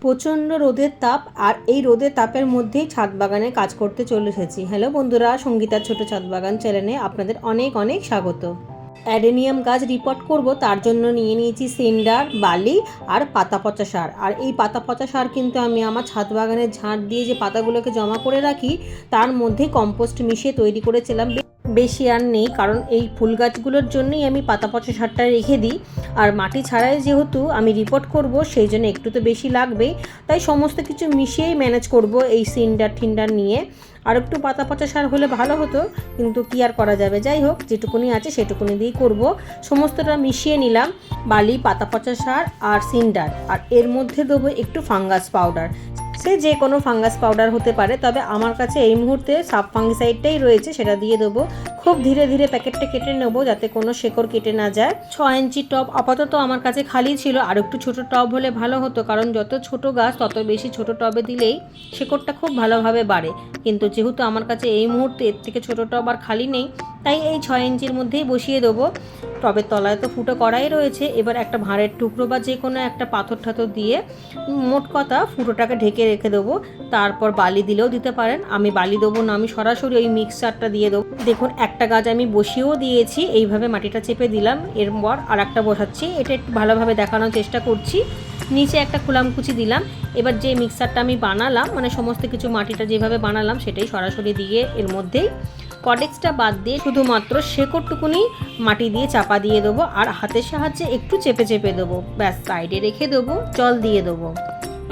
প্রচণ্ড রোদের তাপ আর এই রোদের তাপের মধ্যেই ছাদ বাগানে কাজ করতে চলে এসেছি। হ্যালো বন্ধুরা সঙ্গীতার ছোট ছাদ বাগান চ্যানেলে আপনাদের অনেক অনেক স্বাগত। অ্যাডেনিয়াম গাছ রিপোর্ট করব, তার জন্য নিয়ে নিয়েছি সিন্ডার, বালি আর পাতা পচা সার। আর এই পাতা পচা সার কিন্তু আমি আমার ছাদ বাগানের ঝাঁট দিয়ে যে পাতাগুলোকে জমা করে রাখি, তার মধ্যে কম্পোস্ট মিশিয়ে তৈরি করেছিলাম। বেশি আর নেই, কারণ এই ফুল গাছগুলোর জন্যই আমি পাতা পচা সারটা রেখে দিই। আর মাটি ছাড়াই যেহেতু আমি রিপোর্ট করব, সেই জন্য একটু তো বেশি লাগবেই তাই সমস্ত কিছু মিশিয়েই ম্যানেজ করব এই সিন্ডার ঠিন্ডার নিয়ে। আর একটু পাতা পচা সার হলে ভালো হতো, কিন্তু কি আর করা যাবে? যাই হোক, যেটুকুনি আছে সেটুকুনি দিয়েই করব। সমস্তটা মিশিয়ে নিলাম, বালি, পাতা পচা সার আর সিন্ডার। আর এর মধ্যে দেবো একটু ফাঙ্গাস পাউডার। সে যে কোনো ফাঙ্গাস পাউডার হতে পারে, তবে আমার কাছে এই মুহূর্তে সাব ফাঙ্গিসাইডটাই রয়েছে, সেটা দিয়ে দেবো। খুব ধীরে ধীরে প্যাকেটটা কেটে নেব, যাতে কোনো শেকড় কেটে না যায়। ছ ইঞ্চি টব আপাতত আমার কাছে খালি ছিল, আর একটু ছোট টব হলে ভালো হতো, কারণ যত ছোট গাছ, তত বেশি ছোট টবে দিলেই শেকড়টা খুব ভালোভাবে বাড়ে। কিন্তু যেহেতু আমার কাছে এই মুহূর্তে এর থেকে ছোট টব আর খালি নেই, তাই এই ছয় ইঞ্চির মধ্যেই বসিয়ে দেবো। টবের তলায় তো ফুটো করাই রয়েছে, এবার একটা ভাঁড়ের টুকরো বা যে কোনো একটা পাথর ঠাথর দিয়ে মোট কথা ফুটোটাকে ঢেকে রেখে দেবো। তারপর বালি দিলেও দিতে পারেন, আমি বালি দেবো না, আমি সরাসরি ওই মিক্সারটা দিয়ে দেবো। দেখুন একটা গাছ আমি বসিয়েও দিয়েছি, এইভাবে মাটিটা চেপে দিলাম, এরপর আর একটা বসাচ্ছি, এটা একটু ভালোভাবে দেখানোর চেষ্টা করছি। নিচে একটা কুলামকুচি দিলাম, এবার যে মিক্সারটা আমি বানালাম মানে সমস্ত কিছু মাটিটা যেভাবে বানালাম সেটাই সরাসরি দিয়ে এর মধ্যেই কডেক্সটা বাদ দিয়ে শুধুমাত্র শেকড়টুকুনি মাটি দিয়ে চাপা দিয়ে দেবো, আর হাতের সাহায্যে একটু চেপে চেপে দেবো, ব্যাস, সাইডে রেখে দেবো, জল দিয়ে দেবো।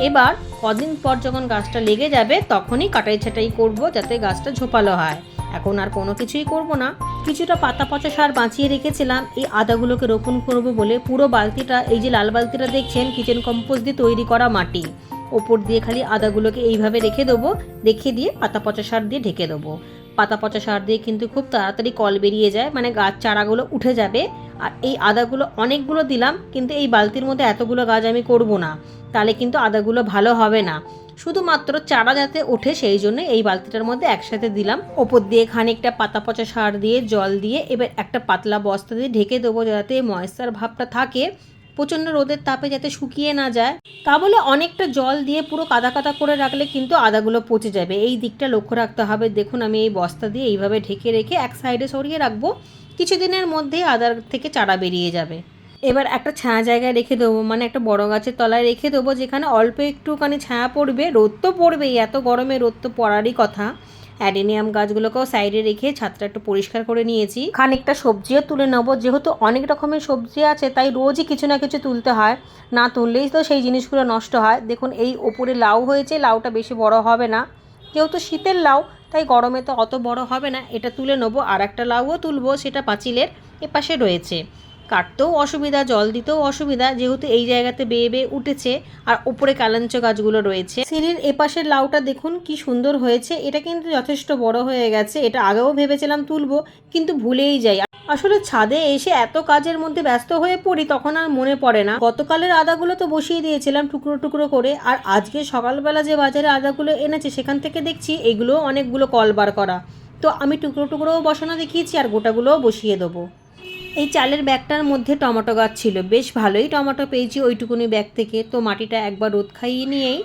এবার কদিন পর যখন গাছটা লেগে যাবে, তখনই কাটাই ছাটাই করব, যাতে গাছটা ঝোপালো হয়। এখন আর কোনো কিছুই করব না। কিছুটা পাতা পচা সার বাঁচিয়ে রেখেছিলাম। এই আদাগুলোকে রোপণ করব বলে পুরো বালতিটা, এই যে লাল বালতিটা দেখছেন কিচেন কম্পোস্ট দিয়ে তৈরি করা মাটি। ওপর দিয়ে খালি আদাগুলোকে এইভাবে রেখে দেবো রেখে দিয়ে পাতা পচা সার দিয়ে ঢেকে দেবো। পাতা পচা সার দিয়ে কিন্তু খুব তাড়াতাড়ি কল বেরিয়ে যায় মানে গাছ চারাগুলো উঠে যাবে। আর এই আদাগুলো অনেকগুলো দিলাম, কিন্তু এই বালতির মধ্যে এতগুলো গাছ আমি করব না, তাহলে কিন্তু আদাগুলো ভালো হবে না। শুধুমাত্র চারা যাতে ওঠে সেই জন্য এই বালতিটার মধ্যে একসাথে দিলাম। ওপর দিয়ে খানিকটা পাতা পচা সার দিয়ে জল দিয়ে এবার একটা পাতলা বস্তা দিয়ে ঢেকে দেবো যাতে ময়েশ্চার ভাবটা থাকে। প্রচণ্ড রোদের তাপে যাতে শুকিয়ে না যায়, তা বলে অনেকটা জল দিয়ে পুরো কাদা কাদা করে রাখলে কিন্তু আদাগুলো পচে যাবে। এই দিকটা লক্ষ্য রাখতে হবে। দেখুন, আমি এই বস্তা দিয়ে এইভাবে ঢেকে রেখে এক সাইডে সরিয়ে রাখব। কিছুদিনের মধ্যেই আদার থেকে চারা বেরিয়ে যাবে। এবার একটা ছায়া জায়গায় রেখে দেবো মানে একটা বড় গাছের তলায় রেখে দেবো, যেখানে অল্প একটুখানি ছায়া পড়বে। রোদ তো পড়বেই, এত গরমে রোদ তো পড়ারই কথা। অ্যাডেনিয়াম গাছগুলোকেও সাইডে রেখে ছাদটা একটু পরিষ্কার করে নিয়েছি। খানিকটা সবজিও তুলে নেব। যেহেতু অনেক রকমের সবজি আছে, তাই রোজই কিছু না কিছু তুলতে হয়। না তুললেই তো সেই জিনিসগুলো নষ্ট হয়। দেখুন, এই ওপরে লাউ হয়েছে, লাউটা বেশি বড় হবে না। যেহেতু শীতের লাউ, তাই গরমে তো অত বড় হবে না। এটা তুলে নেব। আর একটা লাউও তুলবো, সেটা পাঁচিলের এপাশে রয়েছে। কাটতেও অসুবিধা, জল দিতেও অসুবিধা। যেহেতু এই জায়গাতে বেয়ে বেয়ে উঠেছে আর ওপরে কালাঞ্চ গাছগুলো রয়েছে। সিঁড়ির এপাশের লাউটা দেখুন কি সুন্দর হয়েছে। এটা কিন্তু যথেষ্ট বড় হয়ে গেছে। এটা আগেও ভেবেছিলাম তুলবো, কিন্তু ভুলেই যাই। আসলে ছাদে এসে এত কাজের মধ্যে ব্যস্ত হয়ে পড়ি, তখন আর মনে পড়ে না। গতকালের আদাগুলো তো বসিয়ে দিয়েছিলাম টুকরো টুকরো করে, আর আজকে সকালবেলা যে বাজারে আদাগুলো এনেছে, সেখান থেকে দেখছি এগুলোও অনেকগুলো কল বার করা। তো আমি টুকরো টুকরোও বসানো দেখিয়েছি, আর গোটাগুলোও বসিয়ে দেবো। এই চালের ব্যাগটার মধ্যে টমেটো গাছ ছিল। বেশ ভালোই টমেটো পেয়েছি ওইটুকুনি ব্যাগ থেকে। তো মাটিটা একবার রোদ খাইয়ে নিয়েই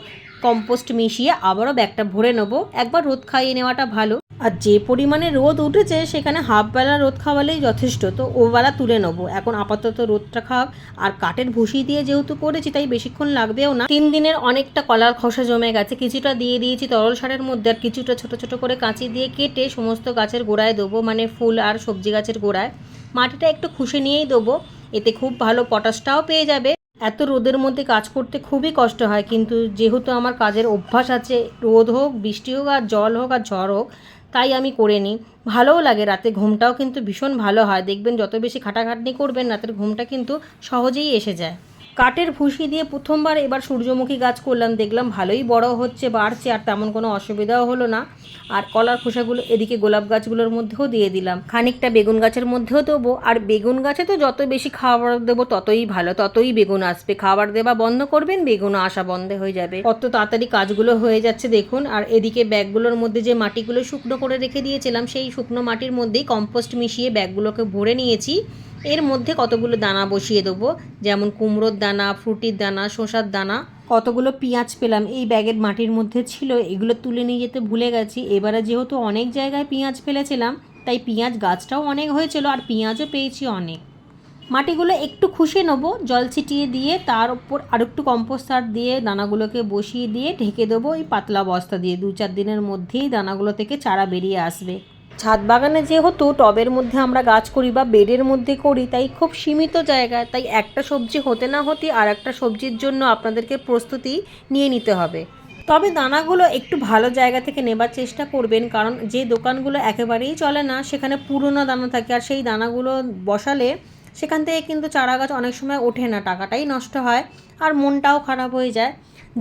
কম্পোস্ট মিশিয়ে আবারও ব্যাগটা ভরে নেব। একবার রোদ খাইয়ে নেওয়াটা ভালো। আর যে পরিমাণে রোদ উঠেছে, সেখানে হাফ বেলা রোদ খাওয়ালেই যথেষ্ট। তো ও বেলা তুলে নেব। এখন আপাতত রোদটা খাক। আর কাঠের ভুসি দিয়ে যেহেতু করেছি, তাই বেশিক্ষণ লাগবেও না। তিন দিনের অনেকটা কলার খসা জমে গেছে। কিছুটা দিয়ে দিয়েছি তরল সারের মধ্যে আর কিছুটা ছোট ছোট করে কাঁচি দিয়ে কেটে সমস্ত গাছের গোড়ায় দেবো। মানে ফুল আর সবজি গাছের গোড়ায়। মাটিটা একটু খুশে নিয়েই দেবো। এতে খুব ভালো পটাশটাও পেয়ে যাবে। এত রোদের মধ্যে কাজ করতে খুবই কষ্ট হয়, কিন্তু যেহেতু আমার কাজের অভ্যাস আছে, রোদ হোক, বৃষ্টি হোক, আর জল হোক, আর ঝড় হোক, তাই আমি করে নিই। ভালোও লাগে, রাতে ঘুমটাও কিন্তু ভীষণ ভালো হয়। দেখবেন যত বেশি খাটাখাটনি করবেন, রাতের ঘুমটা কিন্তু সহজেই এসে যায়। কাঠের ভুসি দিয়ে প্রথমবার এবার সূর্যমুখী গাছ করলাম, দেখলাম ভালোই বড় হচ্ছে, বাড়ছে, আর তেমন কোনো অসুবিধাও হলো না। আর কলার খোসাগুলো এদিকে গোলাপ গাছগুলোর মধ্যেও দিয়ে দিলাম। খানিকটা বেগুন গাছের মধ্যেও দেবো, আর বেগুন গাছে তো যত বেশি খাবার দেবো ততই ভালো, ততই বেগুন আসবে। খাবার দেওয়া বন্ধ করবেন, বেগুনও আসা বন্ধ হয়ে যাবে। কত তাড়াতাড়ি কাজগুলো হয়ে যাচ্ছে দেখুন, আর এদিকে ব্যাগগুলোর মধ্যে যে মাটিগুলো শুকনো করে রেখে দিয়েছিলাম, সেই শুকনো মাটির মধ্যেই কম্পোস্ট মিশিয়ে ব্যাগগুলোকে ভরে নিয়েছি। এর মধ্যে কতগুলো দানা বসিয়ে দেবো? যেমন কুমড়োর দানা, ফ্রুটির দানা, শসার দানা। কতগুলো পেঁয়াজ পেলাম, এই ব্যাগের মাটির মধ্যে ছিল, এগুলো তুলে নিয়ে যেতে ভুলে গেছি। এবারে যেহেতু অনেক জায়গায় পেঁয়াজ ফেলেছিলাম, তাই পেঁয়াজ গাছটাও অনেক হয়েছিল আর পেঁয়াজও পেয়েছি অনেক। মাটিগুলো একটু খুশে নেব, জল ছিটিয়ে দিয়ে তার উপর আর একটু কম্পোস্ট সার দিয়ে দানাগুলোকে বসিয়ে দিয়ে ঢেকে দেবো। এই পাতলা বস্তা দিয়ে দু চার দিনের মধ্যেই দানাগুলো থেকে চারা বেরিয়ে আসবে। ছাদ বাগানে যেহেতু টবের মধ্যে আমরা গাছ করি বা বেডের মধ্যে করি, তাই খুব সীমিত জায়গায় তাই একটা সবজি হতে না হতে আর একটা সবজির জন্য আপনাদেরকে প্রস্তুতি নিয়ে নিতে হবে। তবে দানাগুলো একটু ভালো জায়গা থেকে নেবার চেষ্টা করবেন, কারণ যে দোকানগুলো একেবারেই চলে না, সেখানে পুরনো দানা থাকে আর সেই দানাগুলো বসালে সেখান থেকে কিন্তু চারা গাছ অনেক সময় ওঠে না, টাকাটাই নষ্ট হয় আর মনটাও খারাপ হয়ে যায়।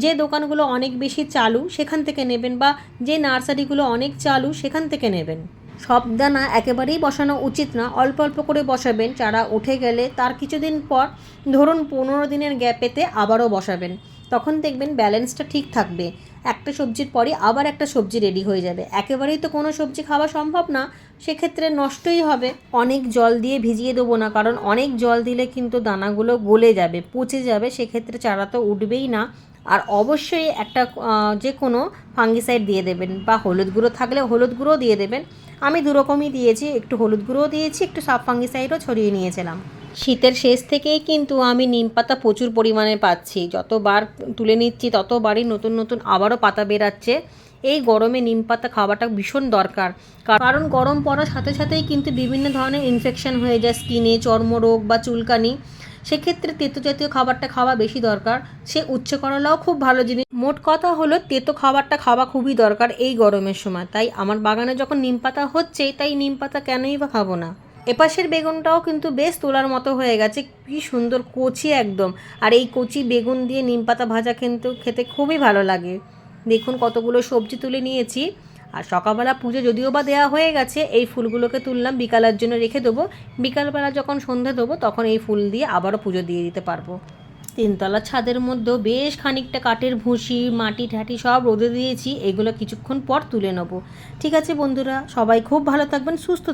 যে দোকানগুলো অনেক বেশি চালু, সেখান থেকে নেবেন বা যে নার্সারিগুলো অনেক চালু, সেখান থেকে নেবেন। সব দানা একেবারেই বসানো উচিত না। অল্প অল্প করে বসাবেন, চারা উঠে গেলে তার কিছুদিন পর ধরুন পনেরো দিনের গ্যাপেতে আবারও বসাবেন। তখন দেখবেন ব্যালেন্সটা ঠিক থাকবে। একটা সবজির পরই আবার একটা সবজি রেডি হয়ে যাবে। একেবারেই তো কোনো সবজি খাওয়া সম্ভব না, সেক্ষেত্রে নষ্টই হবে। অনেক জল দিয়ে ভিজিয়ে দেবো না, কারণ অনেক জল দিলে কিন্তু দানাগুলো গলে যাবে, পচে যাবে। সেক্ষেত্রে চারা তো উঠবেই না। আর অবশ্যই একটা যে কোনো ফাঙ্গিসাইড দিয়ে দেবেন বা হলুদ গুঁড়ো থাকলে হলুদ গুঁড়ো দিয়ে দেবেন। আমি দুরকমই দিয়েছি, একটু হলুদ গুঁড়োও দিয়েছি, একটু সাব ফাঙ্গিসাইডও ছড়িয়ে নিয়েছিলাম। শীতের শেষ থেকেই কিন্তু আমি নিম পাতা প্রচুর পরিমাণে পাচ্ছি। যতবার তুলে নিচ্ছি, ততবারই নতুন নতুন আবারও পাতা বেরাচ্ছে। এই গরমে নিম পাতা খাওয়াটা ভীষণ দরকার। কারণ গরম পড়ার সাথে সাথেই কিন্তু বিভিন্ন ধরনের ইনফেকশন হয়ে যায় স্কিনে চর্মরোগ বা চুলকানি। সেক্ষেত্রে তেতো জাতীয় খাবারটা খাওয়া বেশি দরকার। সে উচ্ছে করলাও খুব ভালো জিনিস। মোট কথা হলো, তেতো খাবারটা খাওয়া খুবই দরকার এই গরমের সময়। তাই আমার বাগানে যখন নিম পাতা হচ্ছে, তাই নিম পাতা কেনই বা খাব না। এপাশের বেগুনটাও কিন্তু বেশ তোলার মতো হয়ে গেছে। কি সুন্দর কচি একদম। আর এই কচি বেগুন দিয়ে নিম পাতা ভাজা কিন্তু খেতে খুবই ভালো লাগে। দেখুন কতগুলো সবজি তুলে নিয়েছি। আর সকালবেলা পুজো যদিও বা দেওয়া হয়ে গেছে, এই ফুলগুলোকে তুললাম, বিকালের জন্য রেখে দেবো। বিকালবেলা যখন সন্ধে দেবো, তখন এই ফুল দিয়ে আবারও পুজো দিয়ে দিতে পারব। তিনতলা ছাদের মধ্যেও বেশ খানিকটা কাঠের ভুসি, মাটি ঠাটি সব রোদে দিয়েছি, এগুলো কিছুক্ষণ পর তুলে নেব। ঠিক আছে বন্ধুরা, সবাই খুব ভালো থাকবেন, সুস্থ